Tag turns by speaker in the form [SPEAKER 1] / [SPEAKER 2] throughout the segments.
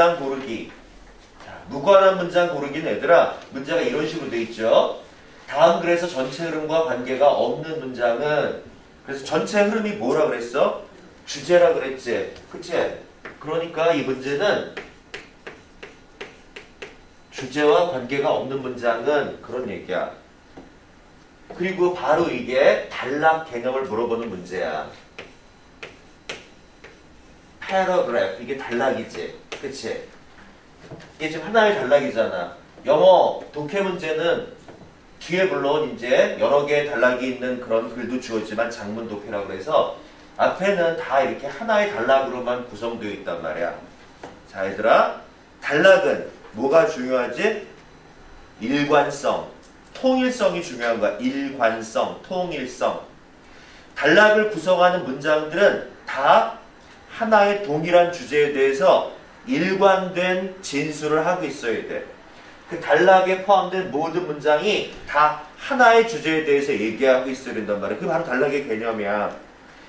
[SPEAKER 1] 문장 고르기. 자, 무관한 문장 고르기는 얘들아 문제가 이런 식으로 돼 있죠. 다음 글에서 전체 흐름과 관계가 없는 문장은 그래서 전체 흐름이 뭐라 그랬어? 주제라 그랬지. 그치? 그러니까 이 문제는 주제와 관계가 없는 문장은 그런 얘기야. 그리고 바로 이게 단락 개념을 물어보는 문제야. Paragraph 이게 단락이지. 그치? 이게 지금 하나의 단락이잖아. 영어 독해 문제는 뒤에 물론 이제 여러 개의 단락이 있는 그런 글도 주어지만 장문 독해라고 해서 앞에는 다 이렇게 하나의 단락으로만 구성되어 있단 말이야. 자, 얘들아. 단락은 뭐가 중요하지? 일관성, 통일성이 중요한 거야. 일관성, 통일성. 단락을 구성하는 문장들은 다 하나의 동일한 주제에 대해서 일관된 진술을 하고 있어야 돼. 그 단락에 포함된 모든 문장이 다 하나의 주제에 대해서 얘기하고 있어야 된단 말이야. 그게 바로 단락의 개념이야.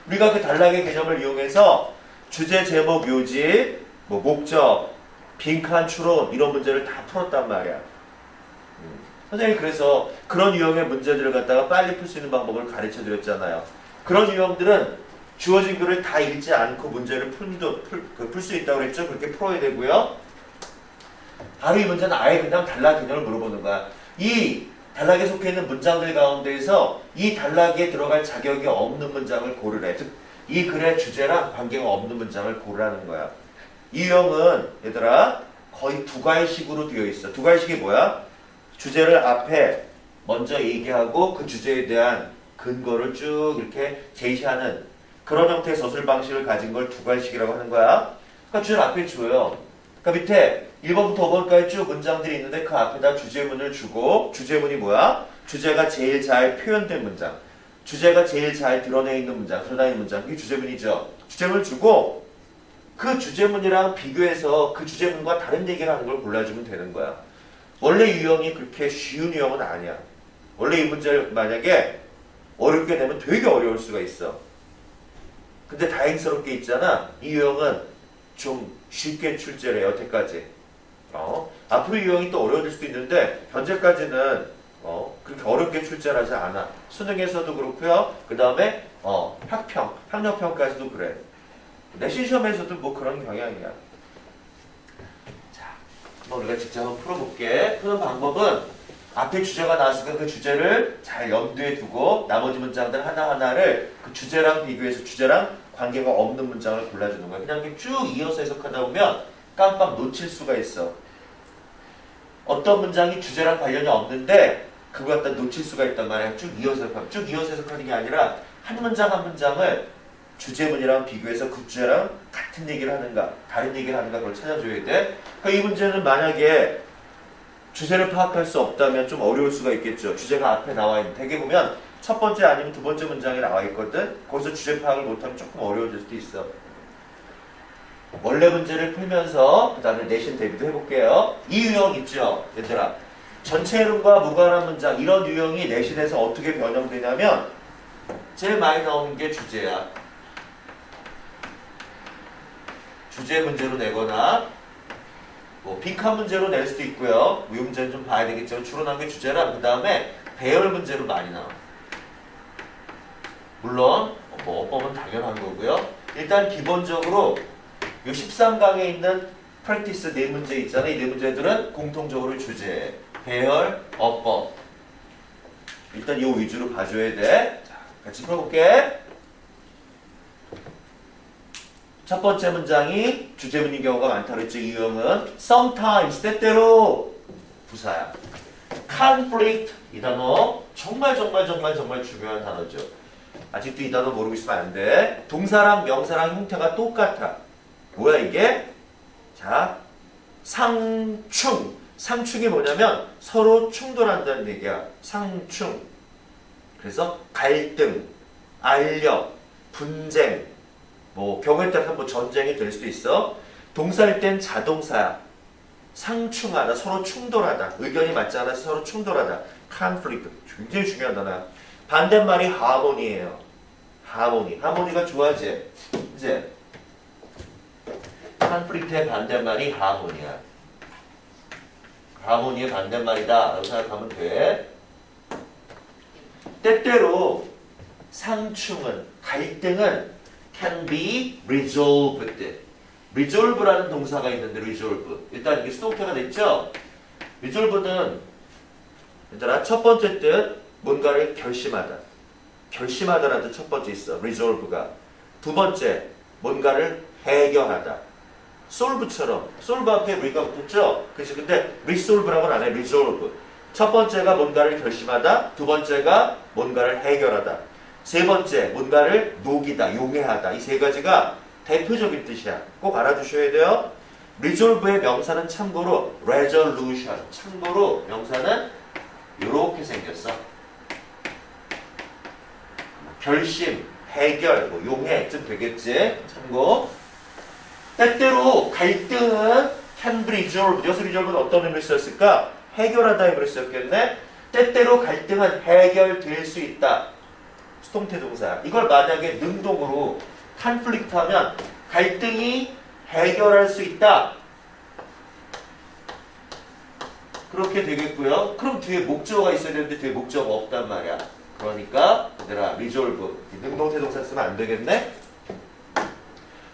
[SPEAKER 1] 우리가 그 단락의 개념을 이용해서 주제, 제목, 요지, 뭐 목적, 빈칸, 추론 이런 문제를 다 풀었단 말이야. 음. 선생님이 그래서 그런 유형의 문제들을 갖다가 빨리 풀 수 있는 방법을 가르쳐 드렸잖아요. 그런 유형들은 주어진 글을 다 읽지 않고 문제를 풀수 있다고 그랬죠? 그렇게 풀어야 되고요. 바로 이 문제는 아예 그냥 단락 개념을 물어보는 거야. 이 단락에 속해 있는 문장들 가운데에서 이 단락에 들어갈 자격이 없는 문장을 고르래. 즉, 이 글의 주제랑 관계가 없는 문장을 고르라는 거야. 이 유형은 얘들아 거의 두 가지식으로 되어 있어. 두 가지식이 뭐야? 주제를 앞에 먼저 얘기하고 그 주제에 대한 근거를 쭉 이렇게 제시하는 그런 형태의 서술 방식을 가진 걸두 가지식이라고 하는 거야. 그러니까 주제를 앞에 줘요. 그러니까 밑에 1번부터 5번까지 쭉 문장들이 있는데 그 앞에다 주제문을 주고 주제문이 뭐야? 주제가 제일 잘 표현된 문장. 주제가 제일 잘 드러내 있는 문장, 드러나 있는 문장. 그게 주제문이죠. 주제문을 주고 그 주제문이랑 비교해서 그 주제문과 다른 얘기를 하는 걸 골라주면 되는 거야. 원래 유형이 그렇게 쉬운 유형은 아니야. 원래 이 문제를 만약에 어렵게 되면 되게 어려울 수가 있어. 근데 다행스럽게 있잖아. 이 유형은 좀 쉽게 출제를 해 여태까지. 어? 앞으로 이 유형이 또 어려워질 수도 있는데 현재까지는 어, 그렇게 어렵게 출제를 하지 않아. 수능에서도 그렇고요. 그 다음에 어, 학평, 학력평까지도 그래. 내신 시험에서도 뭐 그런 경향이야. 자, 우리가 직접 한번 풀어볼게. 푸는 방법은 앞에 주제가 나왔으니까 그 주제를 잘 염두에 두고 나머지 문장들 하나하나를 그 주제랑 비교해서 주제랑 관계가 없는 문장을 골라주는 거야. 그냥 이렇게 쭉 이어서 해석하다 보면 깜빡 놓칠 수가 있어. 어떤 문장이 주제랑 관련이 없는데 그거 갖다 놓칠 수가 있단 말이야. 쭉 이어서 해석하면. 쭉 이어서 해석하는 게 아니라 한 문장 한 문장을 주제문이랑 비교해서 그 주제랑 같은 얘기를 하는가 다른 얘기를 하는가 그걸 찾아줘야 돼. 그러니까 이 문제는 만약에 주제를 파악할 수 없다면 좀 어려울 수가 있겠죠. 주제가 앞에 나와 있는 대개 보면 첫 번째 아니면 두 번째 문장이 나와 있거든. 거기서 주제 파악을 못하면 조금 어려워질 수도 있어. 원래 문제를 풀면서 그 다음에 내신 대비도 해볼게요. 이 유형 있죠, 얘들아. 전체 흐름과 무관한 문장 이런 유형이 내신에서 어떻게 변형되냐면 제일 많이 나오는 게 주제야. 주제 문제로 내거나 뭐 빈칸 문제로 낼 수도 있고요. 이 문제는 좀 봐야 되겠죠. 주로 나온 게 주제라 그 다음에 배열 문제로 많이 나와. 물론 뭐 어법은 당연한 거고요. 일단 기본적으로 이 13강에 있는 프랙티스 네 문제 있잖아요. 이 네 문제들은 공통적으로 주제, 배열, 어법. 일단 이 위주로 봐줘야 돼. 자, 같이 풀어볼게. 첫 번째 문장이 주제문인 경우가 많다고 그랬죠. 이 유형은 sometimes 때때로 부사야. conflict 이 단어 정말 정말 정말 정말 중요한 단어죠. 아직도 이 단어 모르고 있으면 안 돼. 동사랑 명사랑 형태가 똑같아. 뭐야 이게? 자, 상충. 상충이 뭐냐면 서로 충돌한다는 얘기야. 상충. 그래서 갈등, 알력, 분쟁, 뭐 경우에 따라서 뭐 전쟁이 될 수도 있어. 동사일 땐 자동사야. 상충하다, 서로 충돌하다. 의견이 맞지 않아서 서로 충돌하다. conflict. 굉장히 중요한 단어야. 반대말이 하모니예요. 하모니. 하모니가 좋아하지? 이제 컨플릭트의 반대말이 하모니야. 하모니의 반대말이다. 라고 생각하면 돼. 때때로 상충은, 갈등은 can be resolved. resolve라는 동사가 있는데 resolve. 일단 이게 수동태가 됐죠? resolve는 얘들아 첫 번째 뜻 뭔가를 결심하다. 결심하다라는 뜻 첫 번째 있어. resolve가. 두 번째 뭔가를 해결하다. solve처럼 solve 앞에 re가 붙죠? 그치? 근데 resolve라고는 안 해. resolve. 첫 번째가 뭔가를 결심하다. 두 번째가 뭔가를 해결하다. 세 번째 뭔가를 녹이다, 용해하다. 이 세 가지가 대표적인 뜻이야. 꼭 알아두셔야 돼요. resolve의 명사는 참고로 resolution. 참고로 명사는 이렇게 생겼어. 결심, 해결, 뭐 용해쯤 되겠지. 참고. 때때로 갈등은 can be resolved. 여기서 resolve는 어떤 의미를 썼을까? 해결하다 의미를 썼겠네. 때때로 갈등은 해결될 수 있다. 수동태 동사. 이걸 만약에 능동으로 conflict 하면 갈등이 해결할 수 있다. 그렇게 되겠고요. 그럼 뒤에 목적어가 있어야 되는데 뒤에 목적어가 없단 말이야. 그러니까 얘들아 resolve 능동태 동사 쓰면 안 되겠네.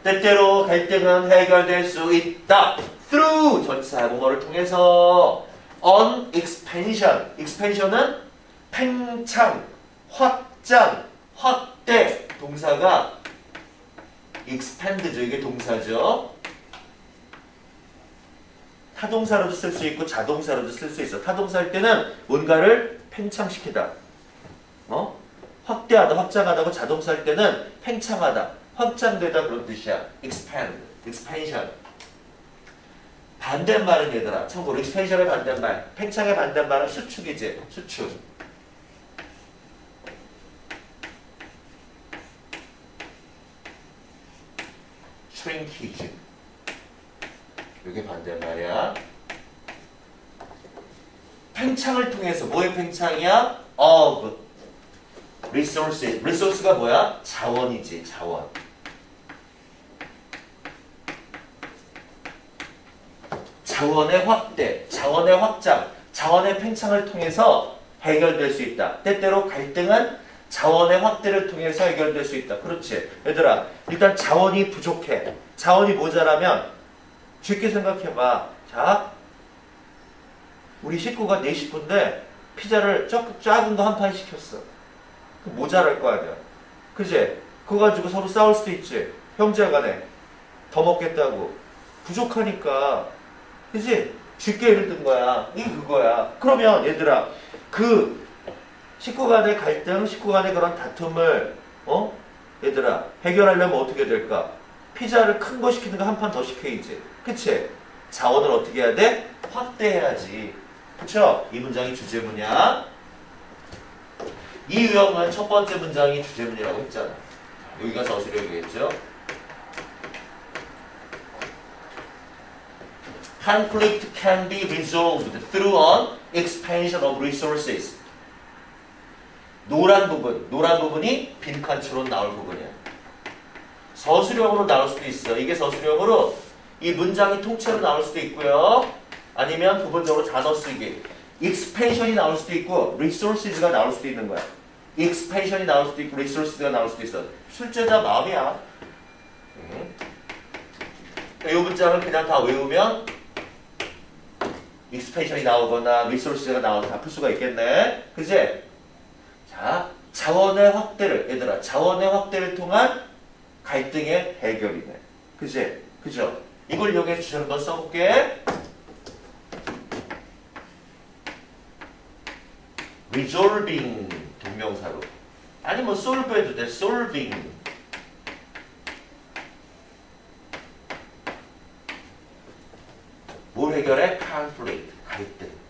[SPEAKER 1] 때때로 갈등은 해결될 수 있다. through 전치사 뭐뭐를 통해서 on expansion. expansion은 팽창, 확 장, 확대 동사가 expand죠. 이게 동사죠. 타동사로도 쓸 수 있고 자동사로도 쓸 수 있어. 타동사 할 때는 뭔가를 팽창시키다. 어? 확대하다, 확장하다고 자동사 할 때는 팽창하다, 확장되다 그런 뜻이야. expand, expansion. 반대말은 얘들아. 참고로 expansion의 반대말, 팽창의 반대말은 수축이지. 수축. Shrinkage. 이게 반대말이야. 팽창을 통해서 뭐의 팽창이야? of resources. resource가 뭐야? 자원이지, 자원. 자원의 확대, 자원의 확장, 자원의 팽창을 통해서 해결될 수 있다. 때때로 갈등은 자원의 확대를 통해서 해결될 수 있다. 그렇지. 얘들아, 일단 자원이 부족해. 자원이 모자라면 쉽게 생각해봐. 자, 우리 식구가 네 식구인데 피자를 적, 작은 거 한 판 시켰어. 그 모자랄 거 아니야. 그지? 그거 가지고 서로 싸울 수도 있지. 형제 간에 더 먹겠다고. 부족하니까. 그지? 쉽게 예를 든 거야. 이게 그거야. 그러면 얘들아, 그 식구 간의 갈등, 식구 간의 그런 다툼을, 어? 얘들아, 해결하려면 어떻게 될까? 피자를 큰 거 시키는 거 한 판 더 시켜야지. 그치? 자원을 어떻게 해야 돼? 확대해야지. 그쵸? 이 문장이 주제문이야. 이 유형은 첫 번째 문장이 주제문이라고 했잖아. 여기가 서술형이겠죠? Conflict can be resolved through an expansion of resources. 노란 부분, 노란 부분이 빈칸처럼 나올 부분이야. 서술형으로 나올 수도 있어. 이게 서술형으로 이 문장이 통째로 나올 수도 있고요. 아니면 부분적으로 단어 쓰기. expansion이 나올 수도 있고 resources가 나올 수도 있는 거야. expansion이 나올 수도 있고 resources가 나올 수도 있어. 출제자 마음이야. 음. 이 문장을 그냥 다 외우면 expansion이 나오거나 resources가 나오거나 다풀 수가 있겠네. 그지? 자, 자원의 확대를 얘들아 자원의 확대를 통한 갈등의 해결이네. 그지? 그죠? 이걸 이용해 주셔 한번 써볼게. resolving 동명사로. 아니 뭐 solve 해도 돼. solving. 뭘 해결해? conflict. 갈등.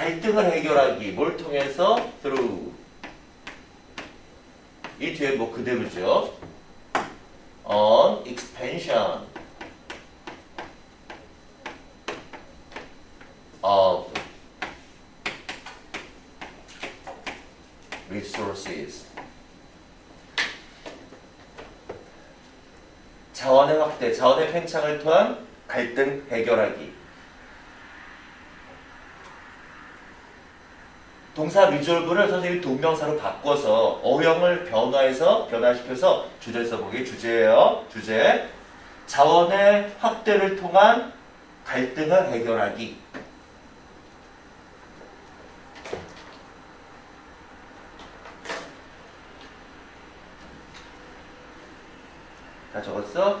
[SPEAKER 1] 갈등을 해결하기. 뭘 통해서? through. 이 뒤에 뭐 그대로죠. on expansion of resources. 자원의 확대, 자원의 팽창을 통한 갈등 해결하기. 동사 리졸브를 선생님이 동명사로 바꿔서 어형을 변화해서 변화시켜서 주제 써보기 주제예요. 주제. 자원의 확대를 통한 갈등을 해결하기. 다 적었어? 자,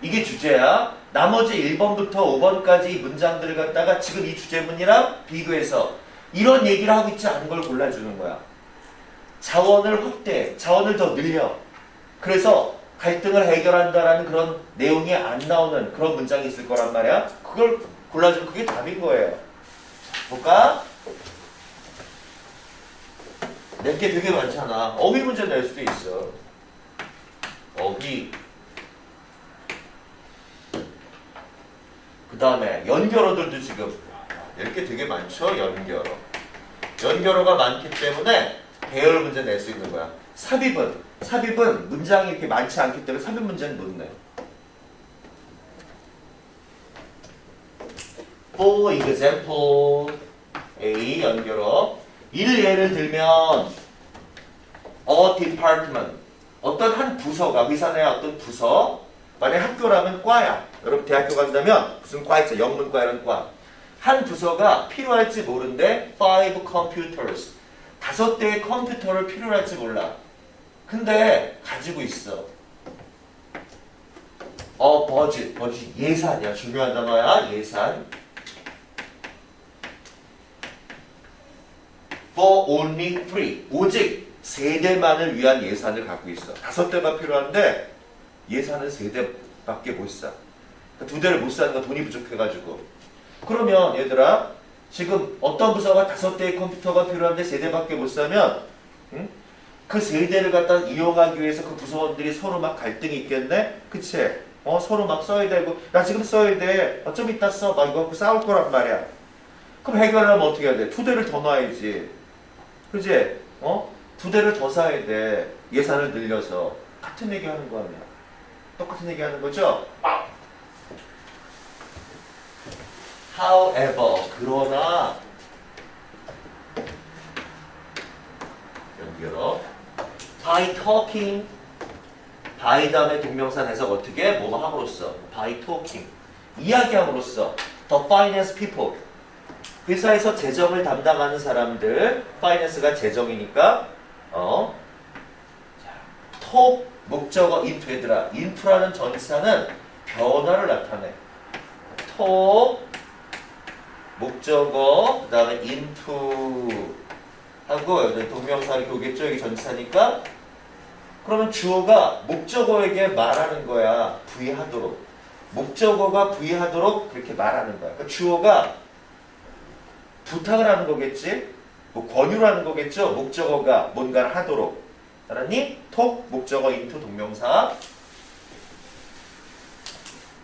[SPEAKER 1] 이게 주제야. 나머지 1번부터 5번까지 문장들을 갖다가 지금 이 주제문이랑 비교해서 이런 얘기를 하고 있지 않은 걸 골라주는 거야. 자원을 확대, 자원을 더 늘려. 그래서 갈등을 해결한다라는 그런 내용이 안 나오는 그런 문장이 있을 거란 말이야. 그걸 골라주면 그게 답인 거예요. 볼까? 낼게 되게 많잖아. 어휘 문제 낼 수도 있어. 어휘. 그 다음에 연결어들도 지금 이렇게 되게 많죠. 연결어. 연결어가 많기 때문에 배열 문제 낼 수 있는 거야. 삽입은 삽입은 문장이 이렇게 많지 않기 때문에 삽입 문제는 못 내. For example, A 연결어. 이를 예를 들면 a department 어떤 한 부서가 의사 내 어떤 부서 만약 학교라면 과야. 여러분 대학교 간다면 무슨 과 있죠 영문과 이런 과 한 부서가 필요할지 모른데 five computers. 다섯 대의 컴퓨터를 필요로 할지 몰라. 근데 가지고 있어. 어 버짓 버짓 예산이야. 중요한 단어야. 예산. For only three 오직 세 대만을 위한 예산을 갖고 있어. 다섯 대가 필요한데 예산은 세 대밖에 못 사. 그러니까 두 대를 못 사는 거 돈이 부족해가지고. 그러면 얘들아 지금 어떤 부서가 다섯 대의 컴퓨터가 필요한데 세 대밖에 못 사면 응? 그세 대를 갖다 이용하기 위해서 그 부서원들이 서로 막 갈등이 있겠네? 그치? 어 서로 막 써야 되고 나 지금 써야 돼. 어, 좀 이따 써. 막 이거 갖고 싸울 거란 말이야. 그럼 해결하려면 어떻게 해야 돼? 두 대를 더 놔야지. 그지? 어? 두 대를 더 사야 돼. 예산을 늘려서. 같은 얘기 하는 거 아니야. 똑같은 얘기 하는 거죠? However, 그러나 연결어. By talking by 다음에 동명사 해석 어떻게? 뭐뭐 함으로써? By talking. 이야기함으로써. The finance people. 회사에서 재정을 담당하는 사람들 파이낸스가 재정이니까 어? 톡 목적어 인투 얘들아 인투라는 전치사는 변화를 나타내. 톡 목적어 그 다음에 인투 하고 동명사 이렇게 오겠죠? 여기 전치사니까. 그러면 주어가 목적어에게 말하는 거야. 부의하도록. 목적어가 부의하도록 그렇게 말하는 거야. 그러니까 주어가 부탁을 하는 거겠지? 뭐 권유를 하는 거겠죠? 목적어가 뭔가를 하도록 알았니? 톡 목적어 인투 동명사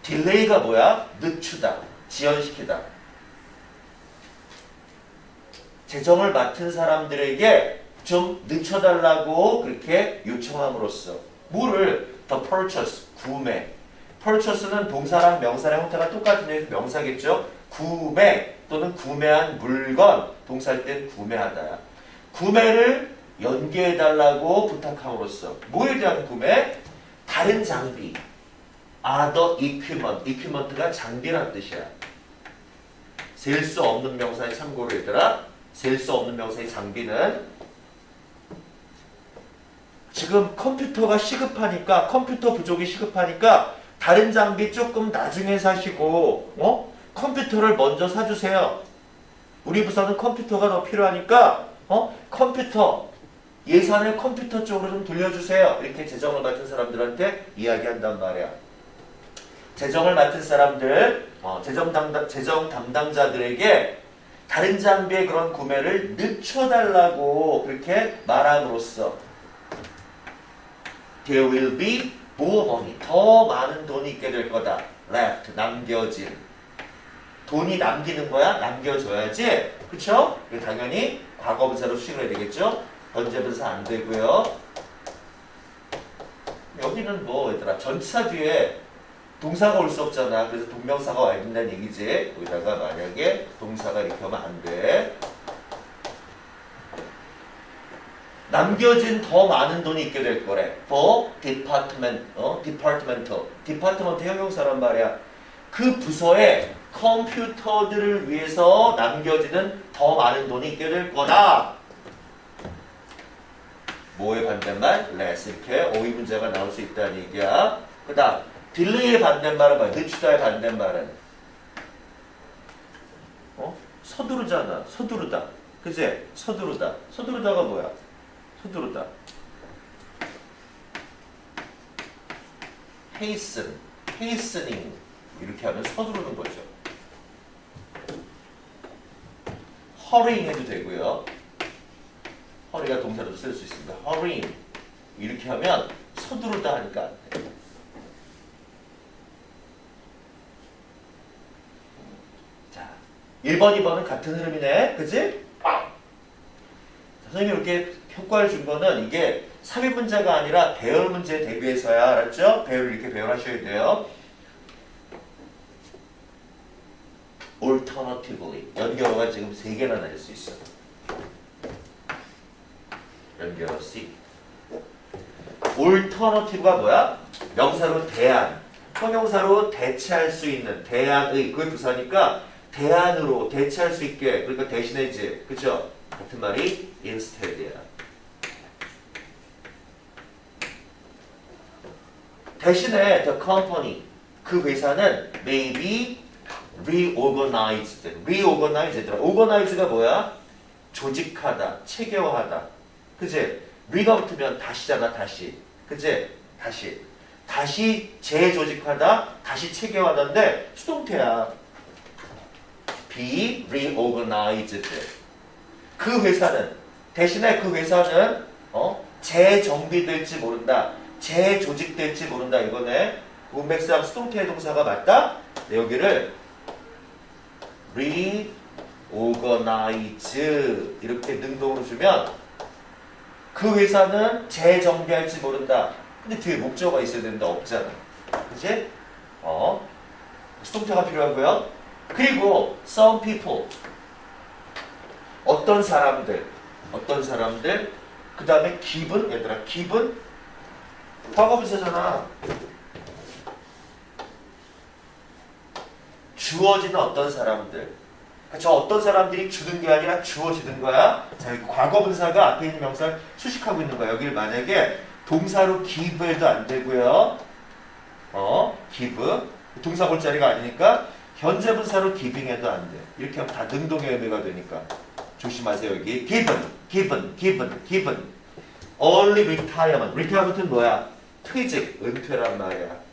[SPEAKER 1] 딜레이가 뭐야? 늦추다 지연시키다 재정을 맡은 사람들에게 좀 늦춰달라고 그렇게 요청함으로써 뭐를 the purchase 구매 purchase는 동사랑 명사랑 형태가 똑같은 데 명사겠죠 구매 또는 구매한 물건 동사일 땐 구매하다야 구매를 연계해달라고 부탁함으로써 구매? 다른 장비 other equipment equipment가 장비란 뜻이야 셀 수 없는 명사의 참고로 얘들아 셀 수 없는 명사의 장비는 지금 컴퓨터가 시급하니까 컴퓨터 부족이 시급하니까 다른 장비 조금 나중에 사시고 어? 컴퓨터를 먼저 사주세요. 우리 부서는 컴퓨터가 더 필요하니까 어? 컴퓨터 예산을 컴퓨터 쪽으로 좀 돌려주세요. 이렇게 재정을 맡은 사람들한테 이야기한단 말이야. 재정을 맡은 사람들, 어, 재정 담당 재정 담당자들에게 다른 장비의 그런 구매를 늦춰달라고 그렇게 말함으로써 there will be more money 더 많은 돈이 있게 될 거다 left 남겨진 돈이 남기는 거야 남겨줘야지 그쵸? 당연히 과거분사로 수식을 해야 되겠죠 현재분사 안 되고요 여기는 뭐 얘들아 전치사 뒤에 동사가 올 수 없잖아. 그래서 동명사가 와야 된다는 얘기지. 여기다가 만약에 동사가 이렇게 하면 안 돼. 남겨진 더 많은 돈이 있게 될 거래. for department, 어, departmental. department 형용사란 말이야. 그 부서에 컴퓨터들을 위해서 남겨지는 더 많은 돈이 있게 될 거다. 뭐의 반대말? less 이렇게 오이 문제가 나올 수 있다는 얘기야. 그 다음 딜레이의 반대말은 뭐야? 늦추다의 반대말은 어? 서두르잖아. 서두르다. 그지? 서두르다. 서두르다가 뭐야? 서두르다. hasten, hastening 이렇게 하면 서두르는 거죠. hurrying 해도 되고요. Hurry가 동사로도 쓸수 있습니다. hurrying 이렇게 하면 서두르다 하니까. 자, 1번, 2번은 같은 흐름이네. 그지? 자, 선생님이 이렇게 효과를 준 거는 이게 삽입 문제가 아니라 배열 문제에 대비해서야. 알았죠? 배열을 이렇게 배열하셔야 돼요. alternatively. 연결어가 지금 세 개나 낼 수 있어. C. alternative가 뭐야? 명사로 대안. 형용사로 대체할 수 있는 대안의 그게 부사니까 대안으로 대체할 수 있게 그러니까 대신해지 그죠? 같은 말이 instead이야. 대신에 the company 그 회사는 maybe reorganized reorganized organize가 뭐야? 조직하다, 체계화하다. 그지? re가 붙으면 다시잖아, 다시. 그지? 다시. 다시 재조직하다, 다시 체계화하다인데 수동태야. be reorganized. 그 회사는 대신에 그 회사는 어? 재정비될지 모른다. 재조직될지 모른다. 이거네. 문맥상 수동태 동사가 맞다. 네, 여기를 reorganize 이렇게 능동으로 주면 그 회사는 재정비할지 모른다. 근데 뒤에 목적어가 있어야 되는데 없잖아. 그지? 어? 수동태가 필요하고요. 그리고 some people 어떤 사람들 어떤 사람들 그 다음에 기분 얘들아 기분 과거분사잖아 주어지는 어떤 사람들 저 어떤 사람들이 주는 게 아니라 주어지는 거야 자 여기 과거 분사가 앞에 있는 명사를 수식하고 있는 거야 여기를 만약에 동사로 give 해도 안 되고요 어 give 동사 볼 자리가 아니니까 현재 분사로 giving 해도 안 돼. 이렇게 하면 다 능동의 의미가 되니까 조심하세요 여기 given, given, given, given. Early retirement. retirement은 뭐야? 퇴직, 은퇴란 말이야.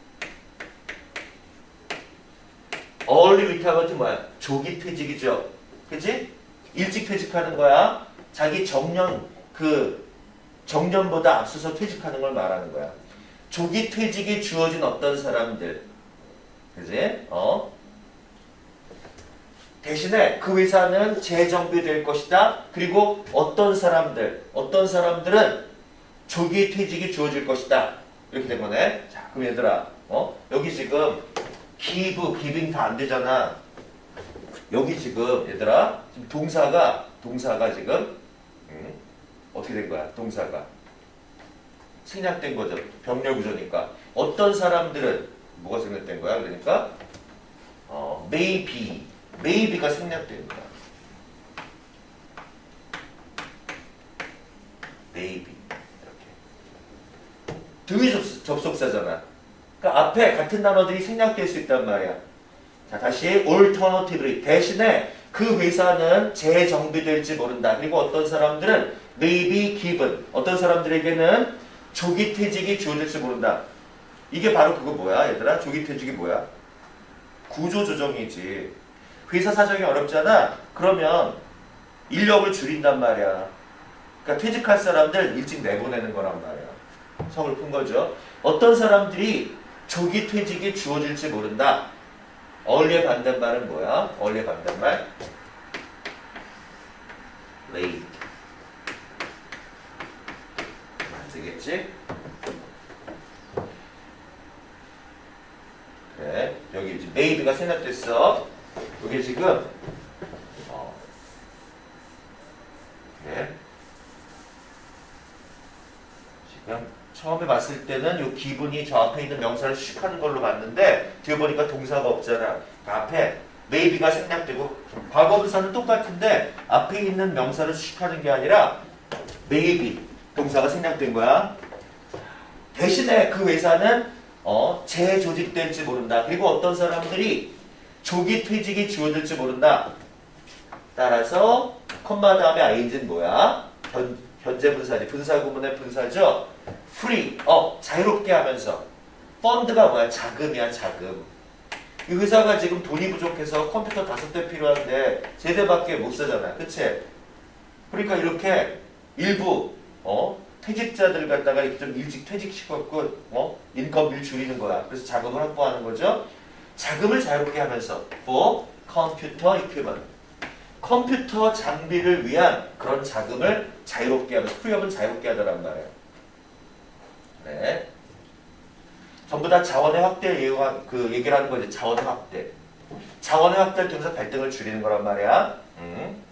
[SPEAKER 1] Early retirement은 뭐야? 조기 퇴직이죠. 그지? 일찍 퇴직하는 거야. 자기 정년 그 정년보다 앞서서 퇴직하는 걸 말하는 거야. 조기 퇴직이 주어진 어떤 사람들. 그지? 어? 대신에 그 회사는 재정비될 것이다. 그리고 어떤 사람들, 어떤 사람들은 조기 퇴직이 주어질 것이다. 이렇게 된 거네. 자, 그럼 얘들아, 어? 여기 지금 give, giving 다안 되잖아. 여기 지금 얘들아, 지금 동사가 동사가 지금 음, 어떻게 된 거야? 동사가 생략된 거죠. 병렬 구조니까 어떤 사람들은 뭐가 생략된 거야? 그러니까 어, maybe maybe가 생략된 거야. maybe 이렇게 등위 접속, 접속사잖아. 그러니까 앞에 같은 단어들이 생략될 수 있단 말이야. 자 다시 alternatively 대신에 그 회사는 재정비될지 모른다. 그리고 어떤 사람들은 maybe given 어떤 사람들에게는 조기 퇴직이 주어질지 모른다. 이게 바로 그거 뭐야 얘들아? 조기 퇴직이 뭐야? 구조조정이지. 회사 사정이 어렵잖아. 그러면 인력을 줄인단 말이야. 그러니까 퇴직할 사람들 일찍 내보내는 거란 말이야. 성을 푼 거죠. 어떤 사람들이 조기 퇴직이 주어질지 모른다. 얼리의 반대말은 뭐야? 얼리의 반대말? late. 안 되겠지? 그래. 여기 이제 made가 생략됐어. 이게 지금 어. 그래. 지금 처음에 봤을 때는 요 기분이 저 앞에 있는 명사를 수식하는 걸로 봤는데 뒤에 보니까 동사가 없잖아. 그 앞에 maybe가 생략되고 과거 분사는 똑같은데 앞에 있는 명사를 수식하는 게 아니라 maybe 동사가 생략된 거야. 대신에 그 회사는 어, 재조직될지 모른다. 그리고 어떤 사람들이 조기 퇴직이 주어질지 모른다. 따라서 컴마 다음에 ing는 뭐야? 현, 현재 분사지. 분사 구문의 분사죠. Free, 어, 자유롭게 하면서. 펀드가 뭐야? 자금이야, 자금. 이 회사가 지금 돈이 부족해서 컴퓨터 다섯 대 필요한데 세 대밖에 못 사잖아. 그치? 그러니까 이렇게 일부, 어, 퇴직자들 갖다가 좀 일찍 퇴직시켰고, 어, 인건비를 줄이는 거야. 그래서 자금을 확보하는 거죠. 자금을 자유롭게 하면서 for computer equipment. 컴퓨터 장비를 위한 그런 자금을 자유롭게 하면서 프리업은 자유롭게 하더란 말이에요. 네. 전부 다 자원의 확대 예가 그 얘기를 하는 거지. 자원의 확대. 자원의 확대를 통해서 갈등을 줄이는 거란 말이야. 음.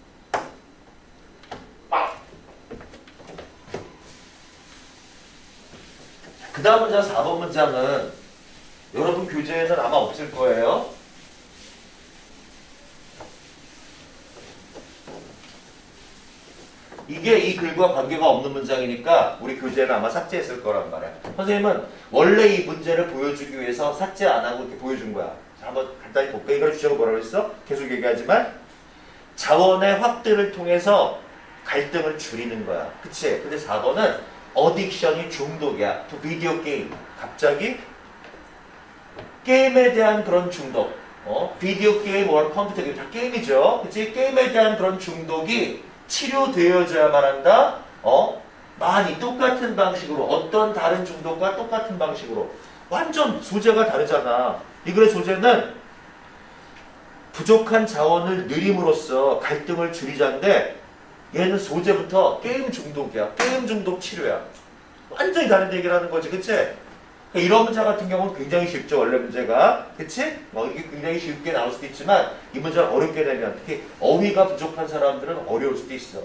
[SPEAKER 1] 그 다음 문장 4번 문장은 여러분 교재에는 아마 없을 거예요. 이게 이 글과 관계가 없는 문장이니까 우리 교재는 아마 삭제했을 거란 말이야. 선생님은 원래 이 문제를 보여주기 위해서 삭제 안 하고 이렇게 보여준 거야. 자, 한번 간단히 볼게. 이걸 주제가 뭐라고 했어? 계속 얘기하지만 자원의 확대를 통해서 갈등을 줄이는 거야. 그치? 근데 4번은 어딕션이 중독이야. to 비디오 게임. 갑자기 게임에 대한 그런 중독. 어? 비디오 게임 or 컴퓨터 게임 다 게임이죠. 그치? 게임에 대한 그런 중독이 치료되어져야만 한다. 어? 많이 똑같은 방식으로 어떤 다른 중독과 똑같은 방식으로 완전 소재가 다르잖아. 이 글의 소재는 부족한 자원을 늘림으로써 갈등을 줄이자인데 얘는 소재부터 게임 중독이야. 게임 중독 치료야. 완전히 다른 얘기를 하는 거지, 그치? 그러니까 이런 문제 같은 경우는 굉장히 쉽죠, 원래 문제가. 그치? 뭐 이게 굉장히 쉽게 나올 수도 있지만 이 문제를 어렵게 되면 특히 어휘가 부족한 사람들은 어려울 수도 있어.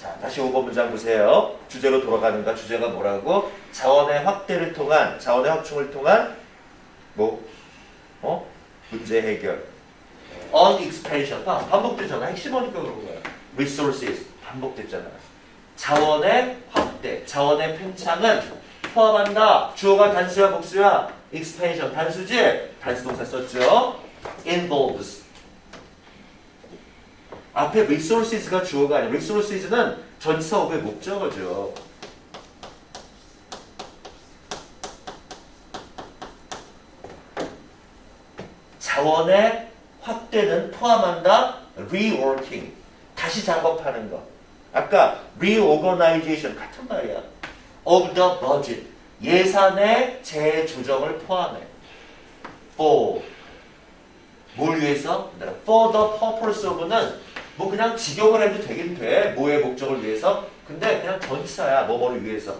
[SPEAKER 1] 자, 다시 5번 문장 보세요. 주제로 돌아가는가? 주제가 뭐라고? 자원의 확대를 통한, 자원의 확충을 통한 뭐? 어? 문제 해결. on expansion. 아, 반복되잖아. 핵심 어니까 그런 거야. resources. 반복됐잖아. 자원의 확대, 자원의 팽창은 포함한다. 주어가 단수야, 복수야? expansion. 단수지? 단수 동사 썼죠? involves. 앞에 resources가 주어가 아니야. resources는 전 사업의 목적어죠. 자원의 확대는 포함한다. reworking. 다시 작업하는 거. 아까 reorganization 같은 말이야. Of the budget. 예산의 재조정을 포함해. for 뭘 위해서? for the purpose of는 뭐 그냥 직역을 해도 되긴 돼. 뭐의 목적을 위해서? 근데 그냥 전치사야. 뭐뭐를 위해서.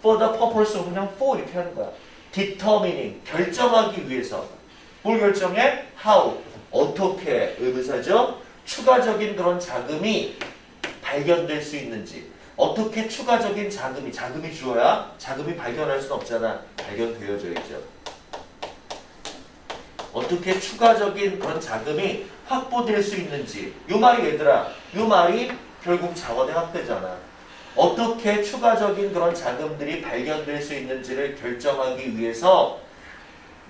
[SPEAKER 1] for the purpose of 그냥 for 이렇게 하는 거야. determining 결정하기 위해서. 뭘 결정해? how 어떻게 의문사죠? 추가적인 그런 자금이 발견될 수 있는지 어떻게 추가적인 자금이 자금이 주어야 자금이 발견할 수는 없잖아 발견되어져야죠 어떻게 추가적인 그런 자금이 확보될 수 있는지 요 말이 얘들아 요 말이 결국 자원의 확대잖아 어떻게 추가적인 그런 자금들이 발견될 수 있는지를 결정하기 위해서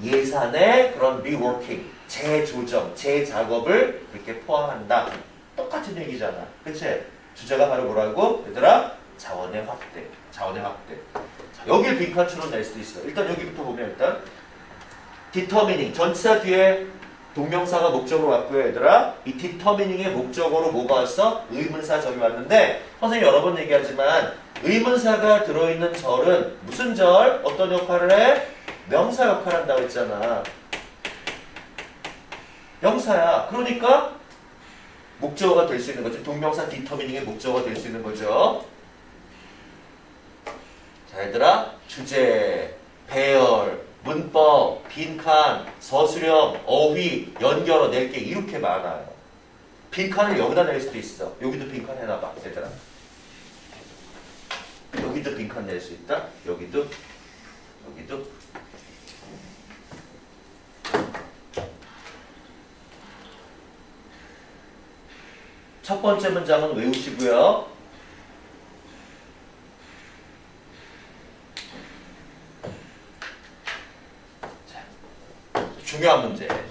[SPEAKER 1] 예산의 그런 리워킹, 재조정, 재작업을 이렇게 포함한다. 똑같은 얘기잖아. 그치? 주제가 바로 뭐라고? 얘들아, 자원의 확대. 자원의 확대. 자, 여길 빈칸추로 낼 수도 있어. 일단 여기부터 보면 일단 determining, 전치사 뒤에 동명사가 목적으로 왔고요, 얘들아. 이 determining의 목적어로 뭐가 왔어? 의문사 절이 왔는데 선생님 여러 번 얘기하지만 의문사가 들어있는 절은 무슨 절? 어떤 역할을 해? 명사 역할 한다고 했잖아. 명사야. 그러니까 목적어가 될 수 있는 거죠. 동명사 디터미닝의 목적어가 될 수 있는 거죠. 자, 얘들아. 주제, 배열, 문법, 빈칸, 서술형, 어휘, 연결어 낼 게 이렇게 많아요. 빈칸을 여기다 낼 수도 있어. 여기도 빈칸 해놔봐, 얘들아. 여기도 빈칸 낼 수 있다. 여기도, 여기도. 첫 번째 문장은 외우시고요. 자, 중요한 문제.